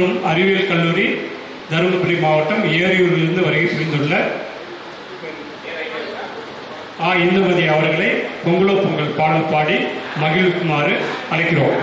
மற்றும் அறிவியல் கல்லூரி தருமபுரி மாவட்டம் ஏரியூரிலிருந்து வருகை புரிந்துள்ள ஆ இந்துமதி அவர்களை பொங்கலோ பொங்கல் பாடல் பாடி மகிழ்வுக்குமாறு அழைக்கிறோம்.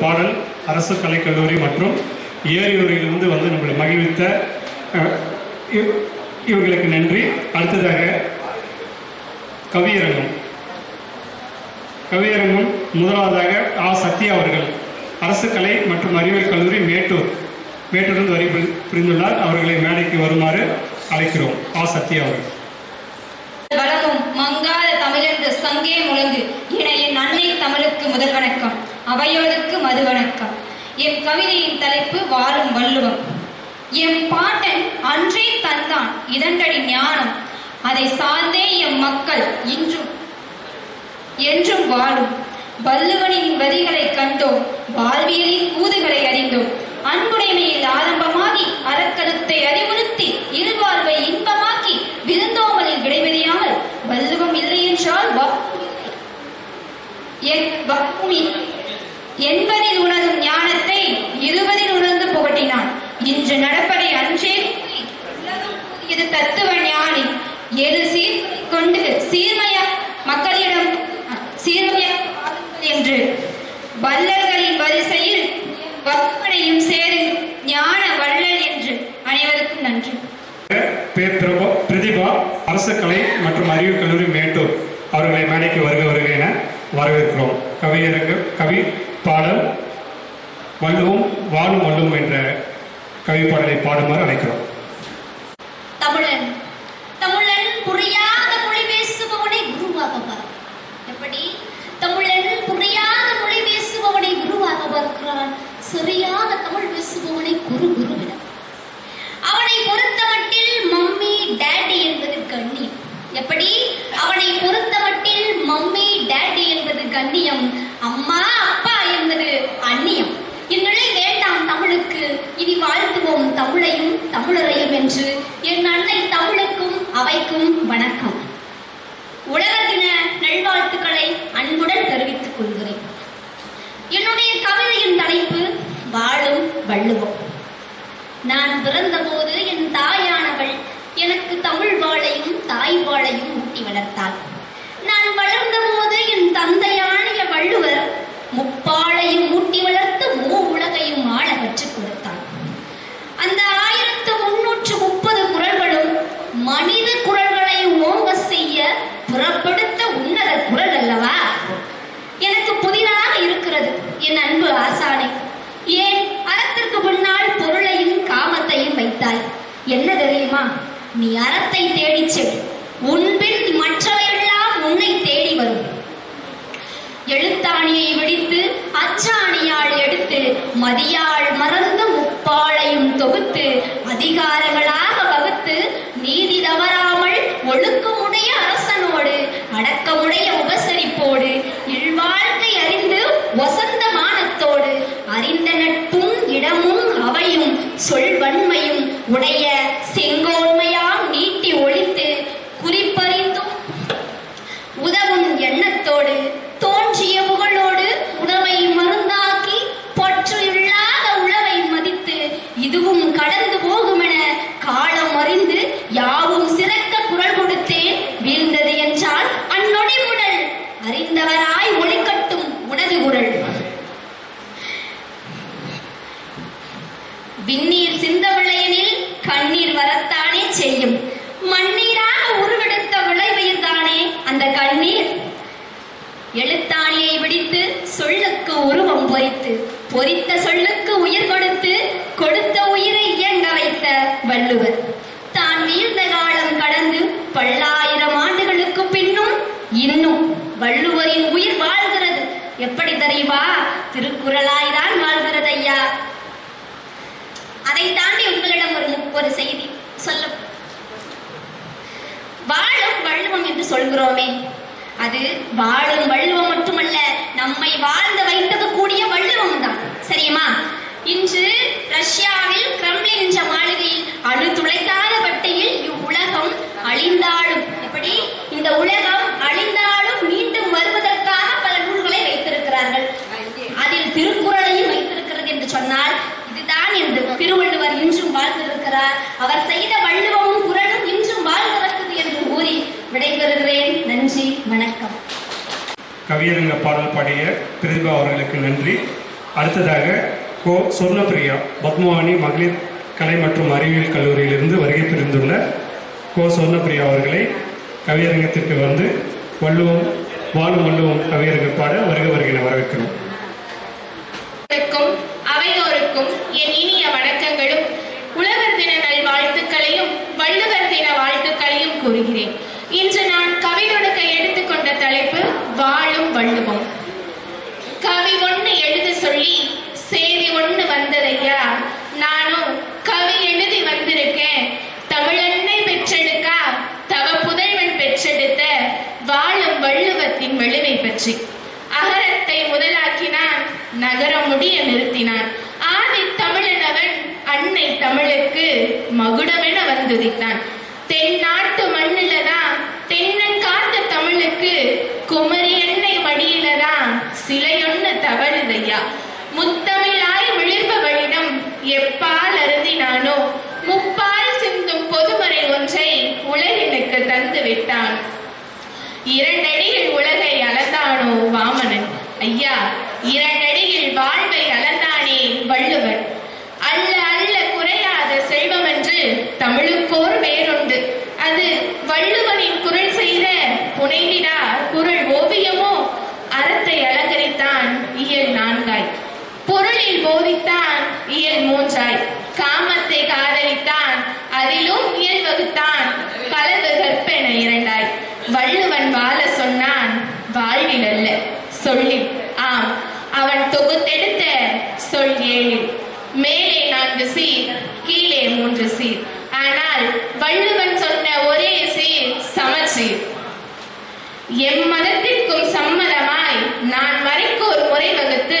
பாடல் அரசு கலைக்கல்லூரி மற்றும் ஏரியூரிலிருந்து வந்து நம்மளை மகிழ்வித்த இவர்களுக்கு நன்றி. அடுத்ததாக கவியரங்கம். கவியரங்கம் முதலாவதாக ஆ. சத்யா அவர்கள் அரசு கலை மற்றும் அறிவியல் கல்லூரி மேட்டூர். மேட்டூரிலிருந்து வரி புரிந்துள்ளார். அவர்களை மேடைக்கு வருமாறு அழைக்கிறோம். ஆ. சத்யா அவர்கள். வளமும் மங்காத தமிழென்று சங்கே முழங்கு. என என் அன்னை தமிழுக்கு முதல் வணக்கம். அவையோருக்கு மது வணக்கம் என் கவிதையின் தலைப்பு வாழும் வள்ளுவம். எம் பாட்டன் அன்றே தந்தான் இதன்றடி ஞானம். அதை சார்ந்தே எம் மக்கள் இன்றும் என்றும் வாழும். வள்ளுவனின் வரிகளை கண்டோம் வாழ்வியலின் கூதுகளை அறிந்தோம். அன்புடைமையில் ஆரம்பமாகி அறக்கருத்தை அறிவுறுத்தி இருவாழ்வை இன்பமாக்கி விருந்தோமலில் விடைபெறியாமல் வள்ளுவம் இல்லை என்றால் வாக்கும் என் எண்பதில் உணரும் ஞானத்தை இருபதில் உணர்ந்து புகட்டினான். இன்று நடப்பதை அன்றே இது தத்துவ ஞானி எது சீர் கொண்டு சீர்மையா? மக்களிடம் சீர்மையா என்று. வள்ளல்களின் வரிசையில் வற்பனையும் சேரு ஞான வள்ளல் என்று அனைவருக்கும் நன்றி. பிரதிபா அரசு கலை மற்றும் அறிவு கல்லூரி மேட்டூர் அவர்களை மேடைக்கு வருக வருக என வரவேற்கிறோம். கவியரங்கு கவி பாடல் வள்ளுவும் வாழும் வள்ளுவும் என்ற கவி பாடலை பாடுமாறு அழைக்கிறோம். தமிழன் தமிழன் புரியாத மொழி பேசுபவனை குருவாக எப்படி? தமிழன் புரியாத மொழி பேசுபவனை குருவாக பார்க்கிறான். சரியாக தமிழ் பேசுபவனை குரு குருவிடம். அவனை பொறுத்த மட்டில் மம்மி டேடி என்பது கண்ணியம். எப்படி? அவனை பொறுத்த மட்டில் மம்மி டேடி என்பது கண்ணியம். அம்மா இந்நிலை வேண்டாம் தமிழுக்கு. இனி வாழ்த்துவோம் தமிழையும் தமிழரையும் என்று. என் அன்னை தமிழுக்கும் அவைக்கும் வணக்கம். உலக தின நல்வாழ்த்துக்களை அன்புடன் தெரிவித்துக் கொள்கிறேன். என்னுடைய கவிதையின் தலைப்பு வாழும் வள்ளுவம் நான் பிறந்தபோது என் தாயானவள் எனக்கு தமிழ் வாழையும் தாய் வாழையும் ஊட்டி வளர்த்தாள். நீ அறத்தை தேடிச் செல். முன்பில் மற்றவையெல்லாம் உன்னை தேடி வரும். எழுத்தாணியை விடித்து அச்சாணியால் எடுத்து மதியால் மறந்த முப்பாளையும் தொகுத்து அதிகாரங்களாக வகுத்து நீதி தவறாமல் ஒழுக்கமுடைய அரசனோடு அடக்கமுடைய உபசரிப்போடு இல்வாழ்க்கை அறிந்து வசந்த மானத்தோடு அறிந்த நட்பும் இடமும் அவையும் சொல்வன்மையும் உடைய ஒரு செய்தி சொல்ல வாழும் வள்ளுவம் என்று சொல்கிறோமே. அது வாழும் வள்ளுவம் மட்டுமல்ல நம்மை வாழ்ந்து வைத்தது கூடிய வள்ளுவம் தான். சரியுமா? இன்று ரஷ்யாவில் கிரம்லின் என்ற மாளிகையில் அணு துளைத்தாத பட்டையில் இவ்வுலகம் அழிந்தாலும் எப்படி? இந்த உலகம் அழிந்தாலும் மீண்டும் வருவதற்காக பல நூல்களை வைத்திருக்கிறார்கள். அதில் திருக்குறளையும் வைத்திருக்கிறது என்று சொன்னால் இதுதான் என்று திருவள்ளுவர் இன்றும் வாழ்ந்திருக்கிறார். அவர் செய்த வள்ளுவமும் குரலும் இன்றும் வாழ்ந்திருக்கிறது என்று கூறி விடைபெறுகிறேன். நன்றி வணக்கம். கவியரங்க பாடல் பாடிய பிரதிபா அவர்களுக்கு நன்றி. அடுத்ததாக கோ. சொர்ணபிரியா பத்மவாணி மகளிர் கலை மற்றும் அறிவியல் கல்லூரியிலிருந்து வருகை புரிந்துள்ள கோ. சொர்ணபிரியா அவர்களை கவியரங்கத்திற்கு வந்து வள்ளுவம் வாழும் வள்ளுவம் கவியரங்க பாட வருக வருகின வரவேற்கிறோம் அனைவருக்கும் அவையோருக்கும் என் இனிய வணக்கங்களும் உழவர் தின நல்வாழ்த்துக்களையும் வள்ளுவர் தின வாழ்த்துக்களையும் கூறுகிறேன் இன்று நான் கவி தொடுக்க எடுத்துக்கொண்ட தலைப்பு வாழும் வள்ளுவம் கவி ஒண்ணு எழுத சொல்லி செய்தி ஒண்ணு வந்ததையா நானும் கவி எழுதி வந்திருக்கேன் தமிழன்னை பெற்றெடுக்கா தவ புதல்வன் பெற்றெடுத்த வாழும் வள்ளுவத்தின் வலுவை பற்றி அகரத்தை முதலாக்கினான் நகரம் முடிய நிறுத்தினான். ஆதி தமிழனவன் அன்னை தமிழுக்கு மகுடமென வந்துதித்தான் தென்னாட்டு மண்ணிலதான் தென்னன் காத்த தமிழுக்கு குமரி எண்ணெய் மடியிலதான் சிலையொன்னு தவறுதையா முத்தமிழாய் விழிப்பவளிடம் எப்பால் அருந்தினானோ முப்பால் சிந்தும் பொதுமறை ஒன்றை உலகினுக்கு தந்து விட்டான் இரண்டடியில் உலகை அளந்தானோ வாமனன். ஐயா இரண்டடியில் வாழ் அளந்தானே வள்ளுவர் அல்ல அல்ல குறையாத செல்வம் என்று தமிழுக்கோர் வேறுண்டு அது வள்ளுவனின் குரல் செய்த புனைந்திடா குரல் ஓவியமோ அறத்தை அலங்கரித்தான் இயல் நான்காய் பொருளில் போதித்தான் இயல் மூன்றாய் காமத்தை காதலித்தான் அதிலும் இயல் வகுத்தான் கலவு கற்பென இரண்டாய் வள்ளுவன் வாழ சொன்னான் வாழ்வில் அல்ல சொல்லில் ஆம் அவன் தொகுத்தெடுத்த சொல் ஏழில் மேலே நான்கு சீர் கீழே மூன்று சீர் ஆனால் வள்ளுவன் சொன்ன ஒரே சீர் சமச்சீர் எம்மதத்திற்கும் சம்மதமாய் நான் மறைக்கு ஒரு முறை வகுத்து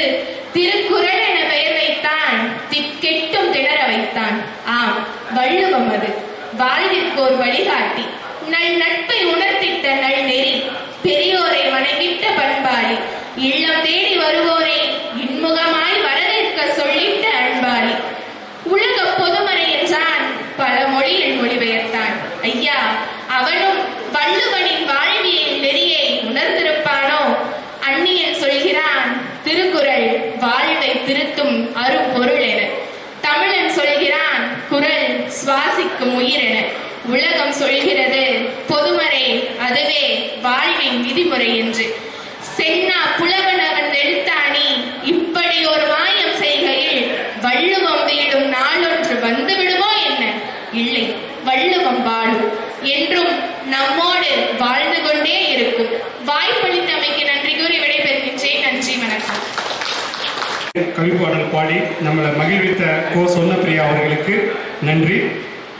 திருக்குறள் என பெயர் வைத்தான் திக்கெட்டும் திணற வைத்தான் ஆம் வள்ளுவம் அது வாழ்விற்கு ஒரு வழிகாட்டி நல் நட்பை உணர்த்திட்ட நல் நெறி பெரியோரை வணங்கிட்ட பண்பாளி இல்லம் தேடி வருவோரை இன்முகமாய் வரவேற்க சொல்லிட்ட அன்பாளி உலக பொதுமறை என்றான் பல மொழியில் மொழிபெயர்த்தான் ஐயா அவனும் வள்ளுவனின் வாழ்வியல் நெறியை உணர்ந்திருப்பானோ அந்நியன் சொல்கிறான் திருக்குறள் வாழ்வை திருத்தும் அரும்பொருள் என தமிழன் சொல்கிறான் குரல் சுவாசிக்கும் உயிர் என உலகம் சொல்கிறது பொதுமறை அதுவே வாழ்வின் விதிமுறை என்று சென்னா புலவன் அவன் எழுத்தாணி இப்படி ஒரு மாயம் செய்கையில் வள்ளுவம் வீடும் நாளொன்று வந்து விடுமோ என்ன இல்லை வள்ளுவம் வாழும் கவிப்பாடல் பாடி நம்மளை கோ சொன்னப்பிரியா அவர்களுக்கு நன்றி.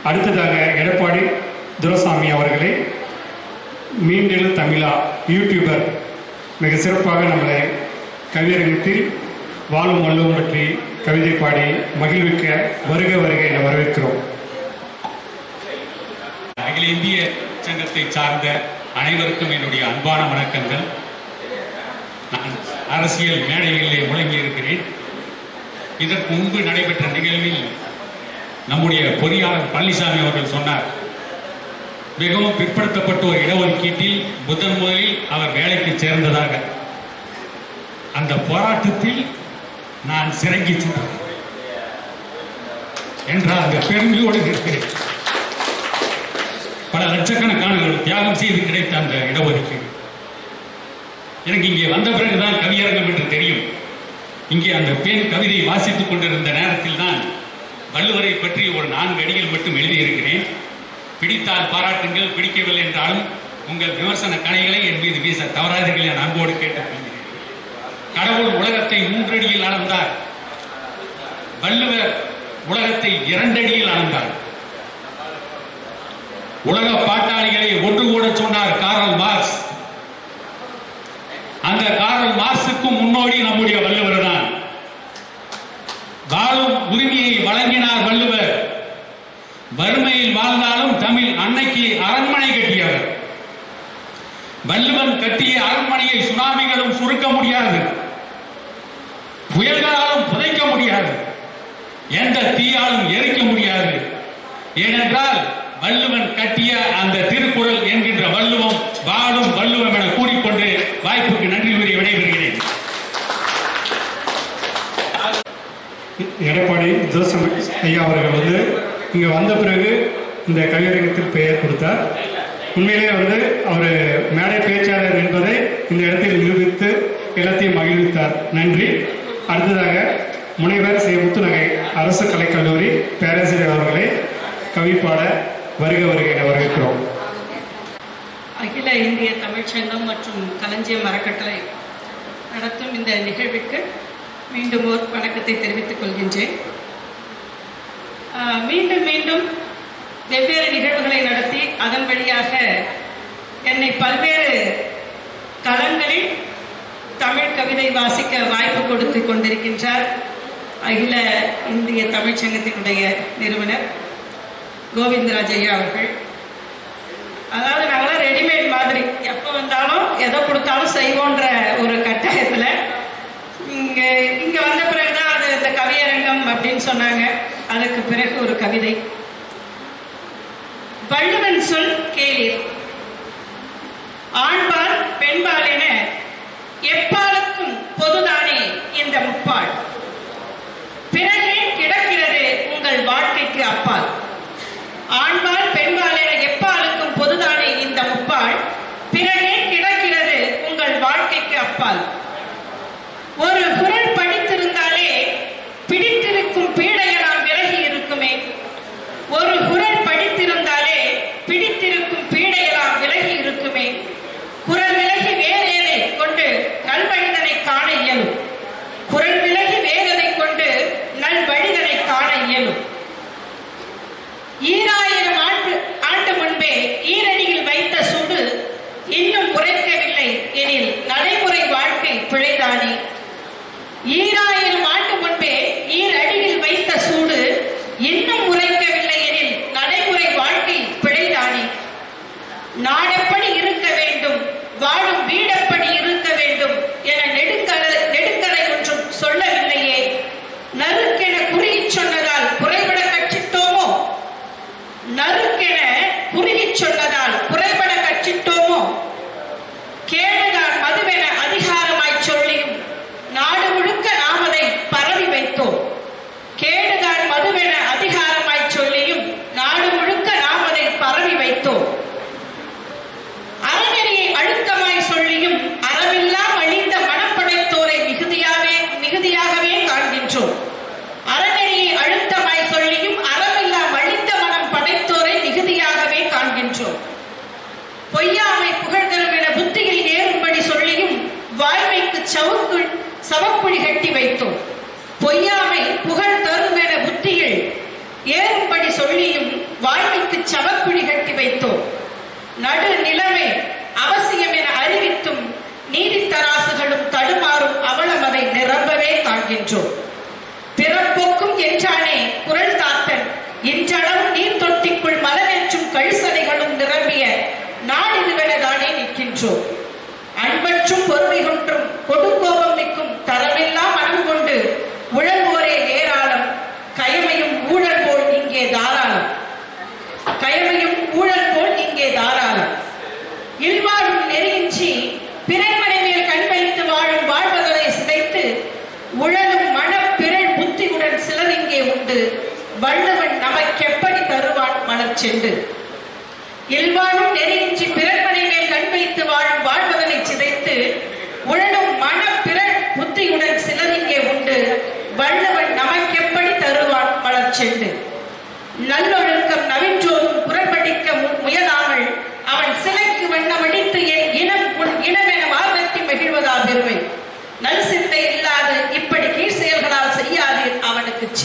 அடுத்ததாக எடப்பாடி துரசாமி அவர்களை மீண்டெழு தமிழா யூடியூபர் மிக சிறப்பாக நம்மளை கவியரங்கத்தில் வாழும் வள்ளுவம் பற்றி கவிதை பாடி மகிழ்விக்க வருக வருக என வரவேற்கிறோம். அகில இந்திய சங்கத்தை சார்ந்த அனைவருக்கும் என்னுடைய அன்பான வணக்கங்கள். நான் அரசியல் மேடைகளிலே முழங்கி இருக்கிறேன் இதற்கு முன்பு நடைபெற்ற நிகழ்வில் நம்முடைய பொறியாளர் பழனிசாமி அவர்கள் சொன்னார் மிகவும் பிற்படுத்தப்பட்ட ஒரு இடஒதுக்கீட்டில் முதன் முதலில் அவர் வேலைக்கு சேர்ந்ததாக. அந்த போராட்டத்தில் நான் சிறங்கி சென்றேன் என்றால் அந்த பெருமையோடு இருக்கிறேன். பல லட்சக்கணக்கானவர்கள் தியாகம் செய்து கிடைத்த அந்த இடஒதுக்கீடு. எனக்கு இங்கே வந்த பிறகுதான் கவியரங்கம் இங்கே கவிதையை வாசித்துக் கொண்டிருந்த நேரத்தில் தான் வள்ளுவரை பற்றி ஒரு நான்கு அடிகள் மட்டும் எழுதியிருக்கிறேன். பிடித்தால் பாராட்டுங்கள் பிடிக்கவில்லை என்றாலும் உங்கள் விமர்சன கலைகளை என் மீது வீச தவறாதீர்கள் என அன்போடு கேட்டுக்கொள்கிறேன் கடவுள் உலகத்தை மூன்றடியில் அளந்தார். வள்ளுவர் உலகத்தை இரண்டடியில் அளந்தார். உலக பாட்டாளிகளை ஒன்று கூட சொன்னார் காரல் மார்க்ஸ். அந்த காரல் மார்க்சுக்கும் முன்னோடி நம்முடைய வள்ளுவர் தான் வாழும் உரிமையை வழங்கினார் வள்ளுவர் வறுமையில் வாழ்ந்தாலும் தமிழ் அன்னைக்கு அரண்மனை கட்டியவர் வள்ளுவன் கட்டிய அரண்மனையை சுனாமிகளும் சுருக்க முடியாது. புயல்களாலும் புதைக்க முடியாது. எந்த தீயாலும் எரிக்க முடியாது. ஏனென்றால் வள்ளுவன் கட்டிய அந்த திருக்குறள் என்கின்ற வள்ளுவம் வாழும் வள்ளுவம் என கூறிக்கொண்டு வாய்ப்புக்கு நன்றி கூறி விடைபெறுகிறேன். எடப்பாடி ஜோசம் ஐயா அவர்கள் வந்து இங்கே வந்த பிறகு இந்த கவியரங்கத்தில் பெயர் கொடுத்தார். உண்மையிலே வந்து அவர் மேடை பேச்சாளர் என்பதை இந்த இடத்தில் நிரூபித்து எல்லாத்தையும் மகிழ்வித்தார். நன்றி. அடுத்ததாக முனைவர் சி. முத்துநகை அரசு கலைக்கல்லூரி பேராசிரியர் அவர்களை கவிப்பாட வருக வருக என வரவேற்கிறோம். அகில இந்திய தமிழ்ச்சங்கம் மற்றும் களஞ்சியம் அறக்கட்டளை நடத்தும் இந்த நிகழ்விற்கு மீண்டும் ஒரு வணக்கத்தை தெரிவித்துக் கொள்கின்றேன். மீண்டும் மீண்டும் வெவ்வேறு நிகழ்வுகளை நடத்தி அதன் வழியாக என்னை பல்வேறு தளங்களில் தமிழ் கவிதை வாசிக்க வாய்ப்பு கொடுத்து கொண்டிருக்கின்றார் அகில இந்திய தமிழ்ச்சங்கத்தினுடைய நிறுவனர் கோவிந்தராஜ் ஐயா அவர்கள். அதாவது நாங்களாம் ரெடிமேட் மாதிரி. எப்போ வந்தாலும் எதை கொடுத்தாலும் செய்வோன்ற ஒரு கட்டாயத்தில் இங்கே இங்கே வந்த பிறகுதான் அது இந்த கவியரங்கம் அப்படின்னு சொன்னாங்க. அதுக்கு பிறகு ஒரு கவிதை. வள்ளுவன் சொல் கேளீர் ஆண்பால் பெண்பால் என எப்பாலுக்கும் பொதுதானே இந்த முப்பால். பிறகே கிடக்கிறது உங்கள் வாழ்க்கைக்கு அப்பால். ஆண்பால் பெண்பால் என எப்பாலுக்கும் பொதுதானே இந்த முப்பால். பிறகே கிடக்கிறது உங்கள் வாழ்க்கைக்கு அப்பால் ஒரு குரல் படித்திருந்தாலே பிடித்திருக்கும் பீடையெல்லாம் விலகி இருக்குமே ஒரு குரல் படித்திருந்தாலே பிடித்திருக்கும் பீடையெல்லாம் விலகி இருக்குமே குரல் விலகி வேறேதை கொண்டு நல்வழிதனை காண இயலும் குரல் விலகி வேறதை கொண்டு நல்வழிதனை காண இயலும் ஈராயிரம் ஆண்டு ஆண்டு முன்பே ஈரடியில் வைத்த சுடு இன்னும் உரைக்கவில்லை எனில் நடைமுறை வாழ்க்கை பிழைதானே. ஈராயிரம் ஆண்டு முன்பே ஈரடியில் வைத்த சூடு இன்னும் உரைக்கவில்லை எனில் நடைமுறை வாழ்க்கை பிழைதானே நாடெப்படி இருக்க வேண்டும் வாழும் வீடெப்படி இருக்க வேண்டும் என நெடுங்கலை நெடுங்கலை ஒன்றும் சொல்லவில்லையே நறுக்கென குறியிச் சொன்னதால் குறைபட கட்சித்தோமோ நறுக்கென குறுகிச் சொன்னதால் குறைபட கட்சித்தோமோ கேடுதான் மதுவென அதிகாரமாய் சொல்லியும் நாடு முழுக்க நாம் அதை பரவி வைத்தோம் கேடுதான் மதுவென அதிகாரமாய் சொல்லியும் நாடு முழுக்க நாம் அதை பரவி வைத்தோம் அறநெறியை அழுத்தமாய் சொல்லியும் அறமெல்லாம் அழிந்த மனப்படைத்தோரை மிகுதியாவே மிகுதியாகவே காண்கின்றோம் அறநெறியை அழுத்தமாய் சொல்லியும் அறமெல்லாம் அழிந்த மனம் படைத்தோரை மிகுதியாகவே காண்கின்றோம் பொய்யாமை புகழ்தலும் என புத்தியில் ஏறும்படி சொல்லியும் வாய்மைக்கு சவுக்கு சவக்குழி கட்டி வைத்தோம் பொய்யாமை புகழ் தரும் என புத்தியில் ஏறும்படி சொல்லியும் வாய்மைக்கு சவக்குழி கட்டி வைத்தோம் நடு நிலைமை அவசியம் என அறிவித்தும் நீதித்தராசுகளும் தடுமாறும் அவலமதை நிரம்பவே காண்கின்றோம் பிறப்போக்கும் என்றானே குரல் தாத்தன் இன்றளவும் நீர் தொட்டிக்குள் மலரேற்றும் கழிசலைகளும் நிரம்பிய நாடிதுவெனதானே நிற்கின்றோம். அன்பற்றும் பொறுமை கொன்றும் கொடுங்கோபம் மிக்கும் தரமில்லா பிறன்மனை மேல் கண் வைத்து வாழும் வாழ்வதலை சிதைத்து உழலும் மன பிறல் புத்தியுடன் சிலர் இங்கே உண்டு. வள்ளுவன் நமக்கெப்படி தருவான் மலர் சென்று இல்வாழும் நெறியின்றி பிறன்மனை மேல் கண் வைத்து வாழும் வாழ்வதனை சிதைத்து உழலும் அவனுக்கு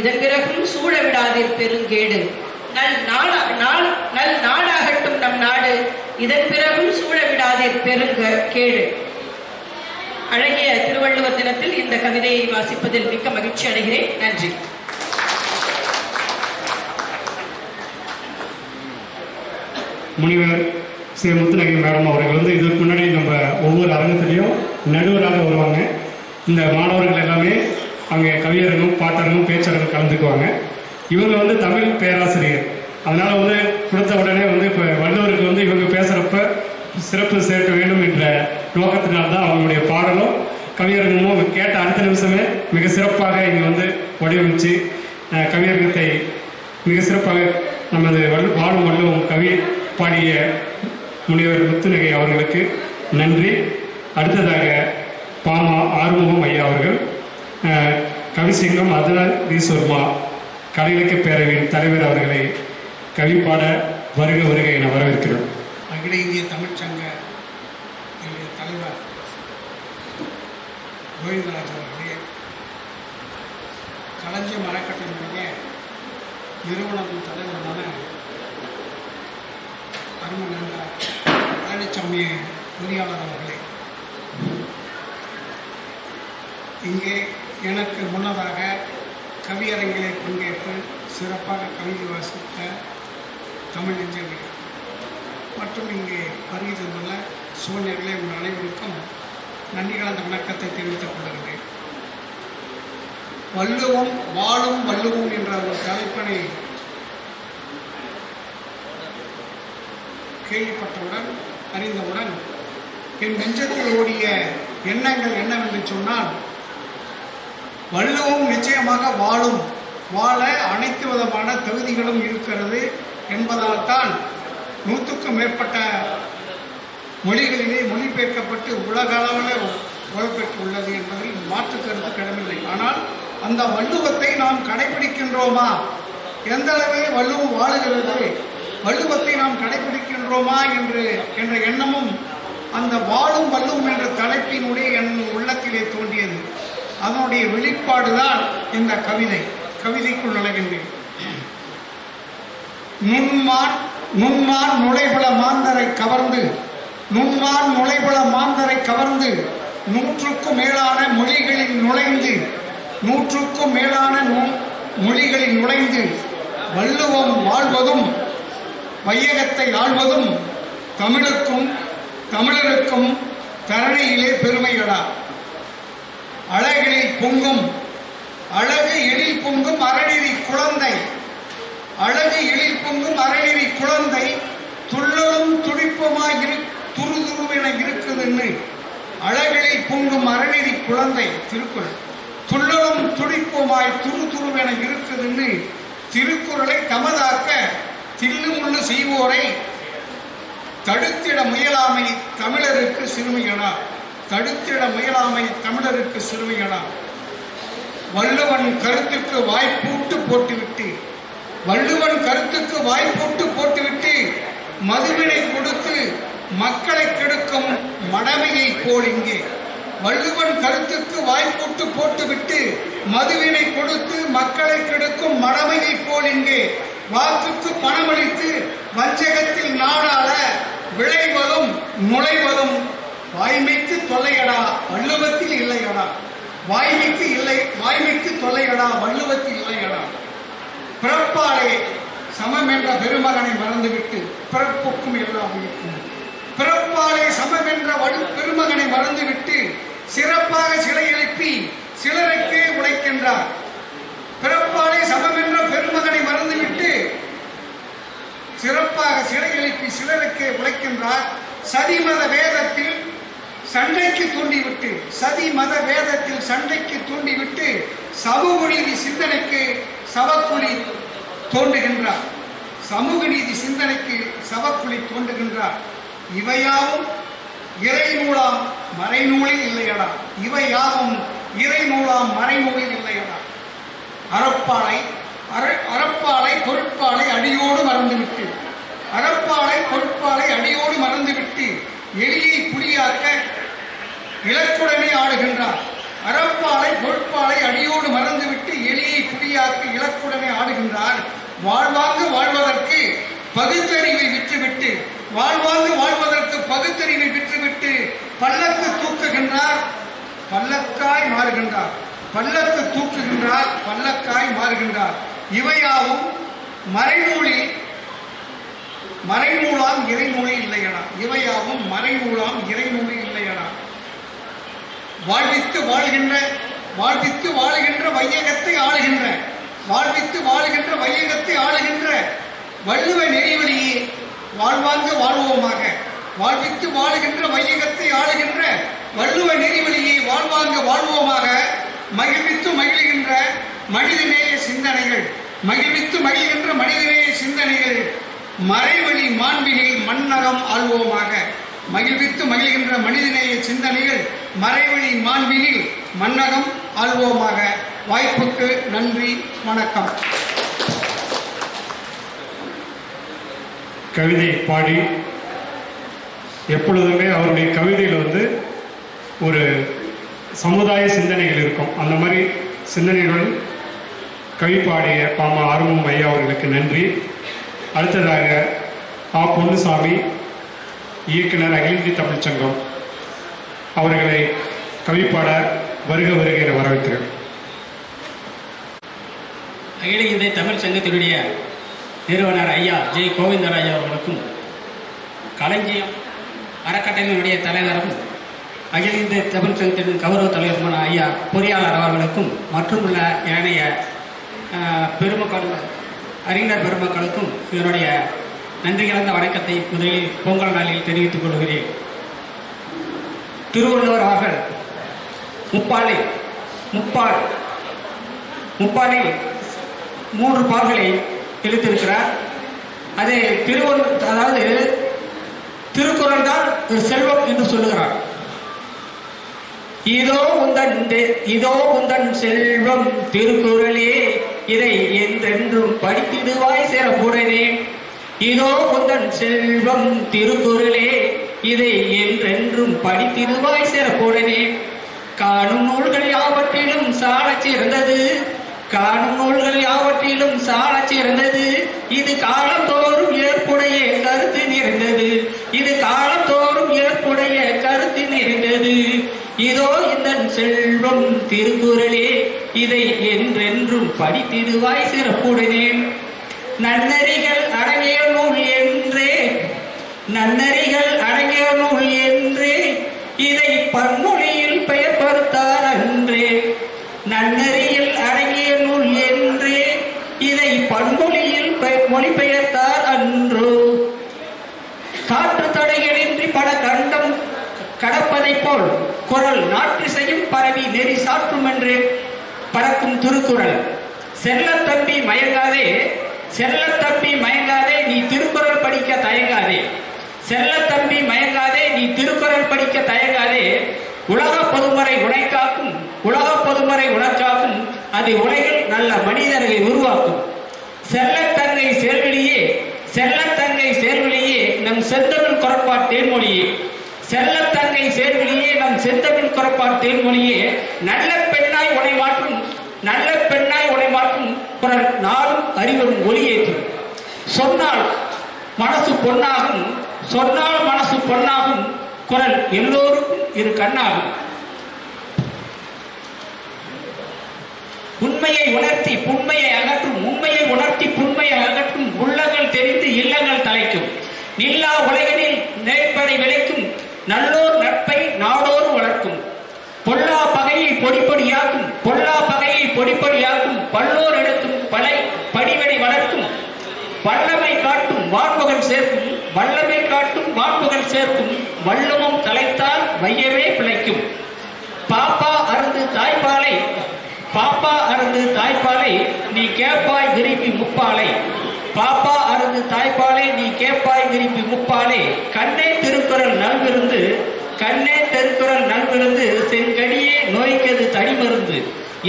இதன்பிறகும் சூழ விடாதீர் பெருங்கேடு. நல் நாடா நாள் நல் நாடாகட்டும் நம் நாடு. இதன் பிறகும் சூழ விடாதீர் பெருங்க கேடு. அழகிய திருவள்ளுவர் தினத்தில் இந்த கவிதையை வாசிப்பதில் மிக்க மகிழ்ச்சி அடைகிறேன். நன்றி. முனிவர் ஸ்ரீ முத்துநகை மேடம் அவர்கள் வந்து இதுக்கு முன்னாடி நம்ம ஒவ்வொரு அரங்கத்திலையும் நடுவராக வருவாங்க. இந்த மாணவர்கள் எல்லாமே அங்கே கவியர்களும் பாட்டரங்கும் பேச்சரங்கும் கலந்துக்குவாங்க. இவங்க வந்து தமிழ் பேராசிரியர். அதனால வந்து கொடுத்த உடனே வந்து இப்போ வள்ளுவருக்கு வந்து இவங்க பேசுகிறப்ப சிறப்பு சேர்க்க வேண்டும் என்ற நோக்கத்தினால்தான் அவங்களுடைய பாடலும் கவியரங்கமும் கேட்ட அடுத்த நிமிஷமே மிக சிறப்பாக இங்கே வந்து வடிவமைச்சு அஹ், கவியரங்கத்தை மிக சிறப்பாக நமது வாழும் வள்ளுவம் கவி பாடிய முனிவர் முத்துநகை அவர்களுக்கு நன்றி. அடுத்ததாக பாமா ஆறுமுகம் ஐயா அவர்கள். கவிசிங்கம் அதனால் ஈஸ்வர்மா பேரவையின் தலைவர் அவர்களை கவிப்பாட வருக வருக என வரவேற்கிறோம். அகில இந்திய தமிழ்ச்சங்க தலைவர் கோவிந்தராஜ் அவர்களே களஞ்சியம் அறக்கட்டளையுடைய நிறுவனத்தின் தலைவரான அருமநந்த பழனிசாமி பொறியாளர் அவர்களே இங்கே எனக்கு முன்னதாக கவியரங்கிலே பங்கேற்று சிறப்பாக கவிதை வாசித்த தமிழ் நெஞ்சங்களே மற்றும் இங்கே வருகை தந்துள்ள சூழ்நிலைகளை உங்கள் அனைவருக்கும் நன்றி கலந்த வணக்கத்தை தெரிவித்துக் கொள்கிறேன். வள்ளுவம் வாழும் வள்ளுவம் என்ற ஒரு தலைப்பினை கேள்விப்பட்டவுடன் அறிந்தவுடன் என் நெஞ்சத்தில் ஓடிய எண்ணங்கள் என்னவென்று சொன்னால் வள்ளுவம் நிச்சயமாக வாழும். வாழ அனைத்து விதமான தகுதிகளும் இருக்கிறது என்பதால் தான் நூற்றுக்கும் மேற்பட்ட மொழிகளிலே மொழிபெயர்க்கப்பட்டு உலக அளவில் புகழ்பெற்றுள்ளது என்பதில் மாற்று கருத்து கிடமில்லை ஆனால் அந்த வள்ளுவத்தை நாம் கடைபிடிக்கின்றோமா? எந்த அளவில் வள்ளுவம் வாழுகிறது? வள்ளுவத்தை நாம் கடைபிடிக்கின்றோமா என்று என்ற எண்ணமும் அந்த வாழும் வள்ளுவம் என்ற தலைப்பினுடைய என் உள்ளத்திலே தோன்றியது. அதனுடைய வெளிப்பாடுதான் இந்த கவிதை. கவிதைக்குள் நுழைகின்றேன். நுண்மான் நுண்மான் நுழைபுல மாந்தரை கவர்ந்து நுண்மான் நுழைபுல மாந்தரை கவர்ந்து நூற்றுக்கும் மேலான மொழிகளில் நுழைந்து நூற்றுக்கும் மேலான நூ- மொழிகளில் நுழைந்து வள்ளுவம் வாழ்வதும் வையகத்தை ஆள்வதும் தமிழுக்கும் தமிழருக்கும் தரணியிலே பெருமைகளா அழகில் பொங்கும். அழகு எழில் பொங்கும் அறநெறி குழந்தை. அழகு எழில் பொங்கும் அறநெறி குழந்தை. துள்ளலும் துடிப்புமாய் இரு துருதுருவென இருக்குதுன்னு. அழகில் பொங்கும் அறநெறி குழந்தை திருக்குறள். துள்ளலும் துடிப்புமாய் துருதுருவென இருக்குதுன்னு. திருக்குறளை தமதாக்க தில்லுமுள்ளு செய்வோரை. தடுத்திட முயலாமை தமிழருக்கு சிறுமிகளா தடுத்திட முயலாமை தமிழருக்கு சிறுமிகளா வள்ளுவன் கருத்துக்கு வாய்ப்பூட்டு போட்டுவிட்டு வள்ளுவன் கருத்துக்கு வாய்ப்பூட்டு போட்டுவிட்டு மதுவினை கொடுத்து மக்களை கெடுக்கும் மடமையை போல் இங்கே. வள்ளுவன் கருத்துக்கு வாய்ப்பூட்டு போட்டுவிட்டு மதுவினை கொடுத்து மக்களை கெடுக்கும் மடமையை போல் இங்கே. வாக்குக்கு பணமளித்து வஞ்சகத்தில் நாடாள விளைவதும் நுழைவதும் வாய்மைக்கு தொல்லையடா வள்ளுவத்தில் இல்லையடா. வாய்மைக்கு இல்லை வாய்மைக்கு தொல்லையடா வள்ளுவத்தில் இல்லையடா. பிறப்பாலே சமம் என்ற பெருமகனை மறந்துவிட்டு பிறப்புக்கும் எல்லாம் இருக்கும் பிறப்பாலே சமம் என்ற வலு பெருமகனை மறந்துவிட்டு சிறப்பாக சிலை எழுப்பி சிலருக்கே உழைக்கின்றார் பிறப்பாலே சமம் என்ற பெருமகனை மறந்துவிட்டு சிறப்பாக சிலை எழுப்பி சிலருக்கே உழைக்கின்றார் சதிமத வேதத்தில் சண்டைக்கு தூண்டிவிட்டு சதி மத வேதத்தில் சண்டைக்கு தூண்டிவிட்டு சமூக நீதி சிந்தனைக்கு சவக்குழி தோன்றுகின்றார் சமூக நீதி சிந்தனைக்கு சவக்குழி தோன்றுகின்றார் இவையாவும் இறைநூலாம் மறைநூலில் இல்லையடா. இவையாவும் இறைநூலாம் மறைநூலில் இல்லையடா. அறப்பாளை அற அறப்பாளை பொருட்பாலை அடியோடு மறந்துவிட்டு அறப்பாளை பொருட்பாலை அடியோடு மறந்துவிட்டு எலியை புலியாக்க இலக்குடனே ஆடுகின்றார். அறப்பாலை பொருட்பாலை அடியோடு மறந்துவிட்டு எலியை புலியாக்க இலக்குடனே ஆடுகின்றார். வாழ்வாங்கு வாழ்வதற்கு பகுத்தறிவை விற்றுவிட்டு வாழ்வாங்கு வாழ்வதற்கு பகுத்தறிவை விற்றுவிட்டு பல்லக்கு தூக்குகின்றார். பல்லக்காய் மாறுகின்றார். பல்லக்கு தூக்குகின்றார் பல்லக்காய் மாறுகின்றார். இவையாவும் மறைநூலில் மறைநூலாம் இறைநூலில் இல்லையனா. இவையாவும் மறைநூலாம் இறைநூலில் இல்லையனா. வாழ்வித்து வாழ்கின்ற வாழ்வித்து வாழுகின்ற வையகத்தை ஆளுகின்ற வாழ்வித்து வாழுகின்ற வையகத்தை ஆளுகின்ற வள்ளுவ நெறிவழியே வாழ்வாங்க வாழ்வோமாக வாழ்வித்து வாழுகின்ற வையகத்தை ஆளுகின்ற வள்ளுவ நெறிவழியே வாழ்வாங்க வாழ்வோமாக மகிழ்வித்து மகிழ்கின்ற மனிதநேய சிந்தனைகள் மகிழ்வித்து மகிழ்கின்ற மனிதநேய சிந்தனைகள் மறைவழி மாண்பினில் மன்னகம் ஆள்வோமாக மகிழ்வித்து மகிழ்கின்ற மனிதநேய சிந்தனைகள் மறைவழி மாண்பினில் மன்னகம் ஆள்வோமாக. வாய்ப்புக்கு நன்றி வணக்கம். கவிதை பாடி எப்பொழுதுமே அவருடைய கவிதையில் வந்து ஒரு சமுதாய சிந்தனைகள் இருக்கும். அந்த மாதிரி சிந்தனைகள் கவி பாடிய பாமா ஆர்வம் ஐயா அவர்களுக்கு நன்றி. அடுத்ததாக ஆ பொன்னுசாமி இயக்குனர் அகில தமிழ்ச்சங்கம் அவர்களை கவிப்பாளர் வருக வருக என வரவேற்கிறேன். அகில இந்திய தமிழ் சங்கத்தினுடைய நிறுவனர் ஐயா ஜெய் கோவிந்தராஜ் அவர்களுக்கும் களஞ்சியம் அறக்கட்டளையினுடைய தலைவரும் அகில இந்திய தமிழ் சங்கத்தின் கௌரவ தலைவருமான ஐயா பொறியாளர் அவர்களுக்கும் மற்றும் உள்ள ஏனைய பெருமக்கள் அறிஞர் பெருமக்களுக்கும் இதனுடைய நன்றி கலந்த வணக்கத்தை முதலில் பொங்கல் நாளில் தெரிவித்துக் கொள்கிறேன். திருவள்ளுவர் அவர்கள் முப்பாலை முப்பால் முப்பாலில் மூன்று பால்களை எழுத்திருக்கிறார் அதை திருவள்ளுவர் அதாவது திருக்குறள் தான் ஒரு செல்வம் என்று சொல்லுகிறார். இதோ உந்தன் தெ- இதோ உந்தன் செல்வம் திருக்குறளே இதை என்றென்றும் படித்திடுவாய் சிறப்புடனே இதோ உந்தன் செல்வம் திருக்குறளே இதை என்றென்றும் படித்திருவாய் சிறப்புடனே. காணும் நூல்கள் யாவற்றிலும் சாலச் சிறந்தது. காணும் நூல்கள் யாவற்றிலும் சாலச் சிறந்தது. இது காலந்தோறும் ஏற்புடைய கருத்து நிறைந்தது. இது காலந்தோறும் ஏற்புடைய கருத்து நிறைந்தது. இதோ இந்த செல்வம் திருக்குறளே இதை என்றென்றும் படித்திடுவாய் சிறப்புடனே. நன்னறிகள் அடங்கிய நூல் என்றே நன்னறிகள் அடங்கிய நூல் என்றே இதை பன்மொழியில் பெயர்படுத்தார் அன்றே நன்னறியில் அடங்கிய நூல் என்றே இதை பன்மொழியில் பெ- மொழிபெயர்த்தார் அன்றோ. காற்று தடைகளின்றி பல கண்டம் கடப்பதைப் போல் குரல் நாற்றிசையும் பரவி நெறி சாற்றும் என்று பறக்கும் திருக்குறள். செல்லத்தம்பி மயங்காதே செல்லத்தம்பி மயங்காதே நீ திருக்குறள் படிக்க தயங்காதே. செல்லத்தம்பி மயங்காதே நீ திருக்குறள் படிக்க தயங்காதே. உலக பொதுமறை உடைக்காக்கும் உலக பொதுமறை உனக்காக்கும் அது உலகில் நல்ல மனிதர்களை உருவாக்கும். செல்லத்தங்கை சேர்வெளியே செல்லத்தங்கை சேர்வெளியே நம் செந்தமிழ் குறப்பார் தேன்மொழியே. செல்லத்தங்கை சேர்வெளியே நம் செத்தவன் குறப்பார் தேன்மொழியே. நல்ல பெண்ணாய் உனை மாற்றும் நல்ல பெண்ணாய் உனை மாற்றும் குரல் நாளும் அறிவரும் ஒளியேற்றும் சொன்னால் மனசு பொன்னாகும் சொன்னால் மனசு பொன்னாகும் குரல் எல்லோருக்கும் இரு கண்ணாகும். உண்மையை உணர்த்தி புண்மையை அகற்றும் உண்மையை உணர்த்தி புண்மையை அகற்றும் உள்ளங்கள் தெரிந்து இல்லங்கள் தலைக்கும். நில்லா உலகினில் நேர்ப்படை விளைக்கும் நல்லோர் நட்பை நாடோறு வளர்க்கும். பொல்லா பகையை பொடிப்பொடியாக்கும் பொல்லா பகையை பொடிப்பொடியாக்கும் பல்லோர் எடுக்கும் பலை படிவினை வளர்க்கும். வல்லமை காட்டும் வான்புகள் சேர்க்கும் வல்லமை காட்டும் வான்புகள் சேர்க்கும் வல்லமும் தலைத்தால் வையவே பிழைக்கும். பாப்பா அருந்து தாய்ப்பாலை பாப்பா அருந்து தாய்ப்பாலை நீ கேட்பாய் விரும்பி முப்பாலை. பாப்பா அருந்து தாய்ப்பாலை நீ கேட்பாய் விரும்பி முப்பாலை. கண்ணே திருக்குறள் நல்விருந்து கண்ணே திருக்குறள் நல்விருந்து செங்கடியே நோய்க்கது தடிமருந்து.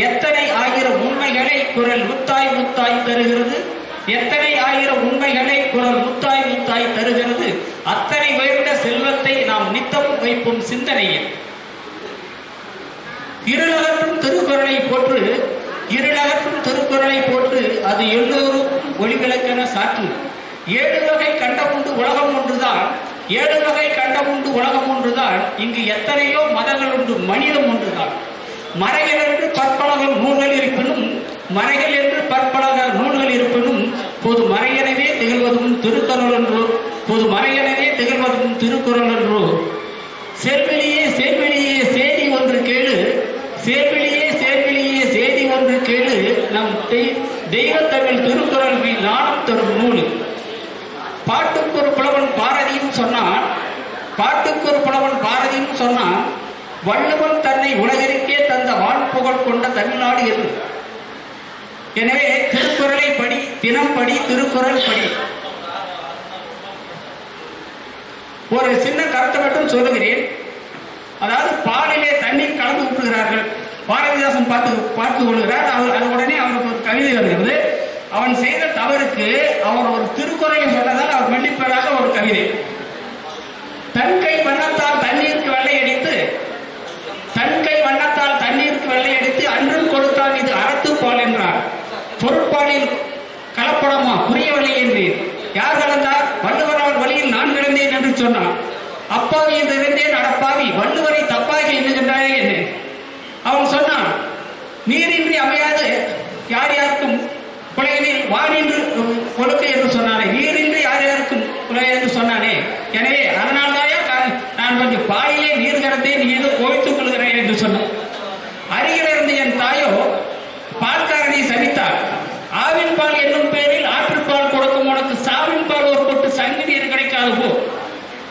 எத்தனை ஆயிரம் உண்மைகளை குரல் முத்தாய் முத்தாய் தருகிறது? எத்தனை ஆயிரம் உண்மைகளை குரல் முத்தாய் முத்தாய் தருகிறது? அத்தனை உயர்ந்த செல்வத்தை நாம் நித்தமும் வைப்போம் சிந்தனையில். இருளகற்றும் திருக்குறளை போற்று இருளகற்றும் திருக்குறளை போற்று அது எல்லோருக்கும் ஒளிவிளக்கென சாற்று. ஏழு வகை கண்டம் உண்டு உலகம் ஒன்றுதான். ஏழு வகை கண்டம் உண்டு உலகம் ஒன்றுதான். இங்கு எத்தனையோ மதங்கள் உண்டு மனிதம் ஒன்றுதான். மறைகள் என்று பற்பலக நூல்கள் இருப்பினும் மறைகள் என்று பற்பலக நூல்கள் இருப்பினும் பொது மறையனவே திகழ்வதும் திருக்குறள் என்றோ பொது மறையனவே திகழ்வதும் திருக்குறள் என்றோ செல்வெளியே செல்வெளியே சேதி ஒன்று கேளு சேர்வெளியே சேர்வெளியே சேதி ஒன்று கேளு நம் தெய்- தெய்வத்தமிழ் திருக்குறள் நானும் தரும் நூல். பாட்டுக்கு ஒரு புலவன் பாரதின்னு சொன்னான் பாட்டுக்கு ஒரு புலவன் பாரதின்னு சொன்னான் வள்ளுவன் தன்னை உலகிற்கே தந்த வாழ்ப்புகழ் கொண்ட தமிழ்நாடு என்று. எனவே திருக்குறளை படி தினம் படி திருக்குறள் படி. ஒரு சின்ன கருத்தை மட்டும் சொல்லுகிறேன். அதாவது பாலிலே தண்ணீர் கலந்து விட்டுகிறார்கள் பாரதிதாசன் பார்த்து பார்த்து கொள்கிறார். அவர் அது உடனே அவருக்கு ஒரு கவிதை வருகிறது. அவன் செய்த தவறுக்கு அவர் ஒரு திருக்குறையை சொன்னதால் அவர் மன்னிப்பதாக ஒரு கவிதை. தன் கை வண்ணத்தால் தண்ணீருக்கு வெள்ளையடித்து தன் கை வண்ணத்தால் தண்ணீருக்கு வெள்ளையடித்து அன்றும் கொடுத்தான் இது அறத்துப்பால் என்றார். பொருட்பாலில் கலப்படமா? புரியவில்லை என்றேன். யார் கலந்தார்? வள்ளுவரால் வழியில் நான் கிடந்தேன் என்று சொன்னான் அப்பாவி என்று இருந்தேன் அடப்பாவி. வள்ளுவரை தப்பாக எண்ணுகின்றாயே என்ன. அவன் சொன்னான் நீரின்றி அமையாது. யார் யாருக்கும் உலகினில் வானின்று கொடுக்க என்று சொன்னானே. நீரின்றி யார் யாருக்கும் குலை என்று சொன்னானே. எனவே அதனால்தாயா கா- நான் கொஞ்சம் பாயிலே நீர் கிடந்தேன் நீ ஏதோ கோவித்துக் கொள்கிறேன் என்று சொன்னான். அருகில் இருந்த என் தாயோ பால்காரனை சபித்தார் ஆவின் பால் என்னும் பெயரில் ஆற்றுப்பால் கொடுக்கும் உனக்கு சாவின் பால் ஒரு கொட்டு நீர் கிடைக்காது போ.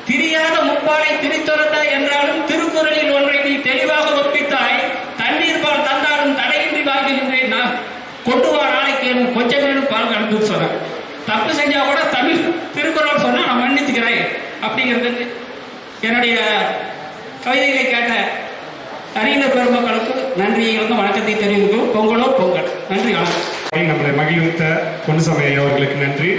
திரியாத முப்பாலை திரித்துறந்தாய் என்றாலும் திருக்குறளில் ஒன்றை நீ தெளிவாக ஒப்பித்தாய் தண்ணீர் பால் தந்தாலும் தடையின்றி வாங்குகின்றேன் நான் கொண்டு வா நாளைக்கு எனக்கு அளவுக்கு வேணும் பால் தப்பு செஞ்சா கூட தமிழ் திருக்குறள் சொன்னா நான் மன்னிச்சுக்கிறேன் அப்படிங்கிறது என்னுடைய கவிதைகளை கேட்ட அறிஞர் பெருமக்களுக்கு நன்றியை வந்து வணக்கத்தை தெரிவிக்கும் பொங்கலோ பொங்கல். நன்றி வணக்கம். நம்மளை மகிழ்வித்த பொன்னுசாமி அவர்களுக்கு நன்றி.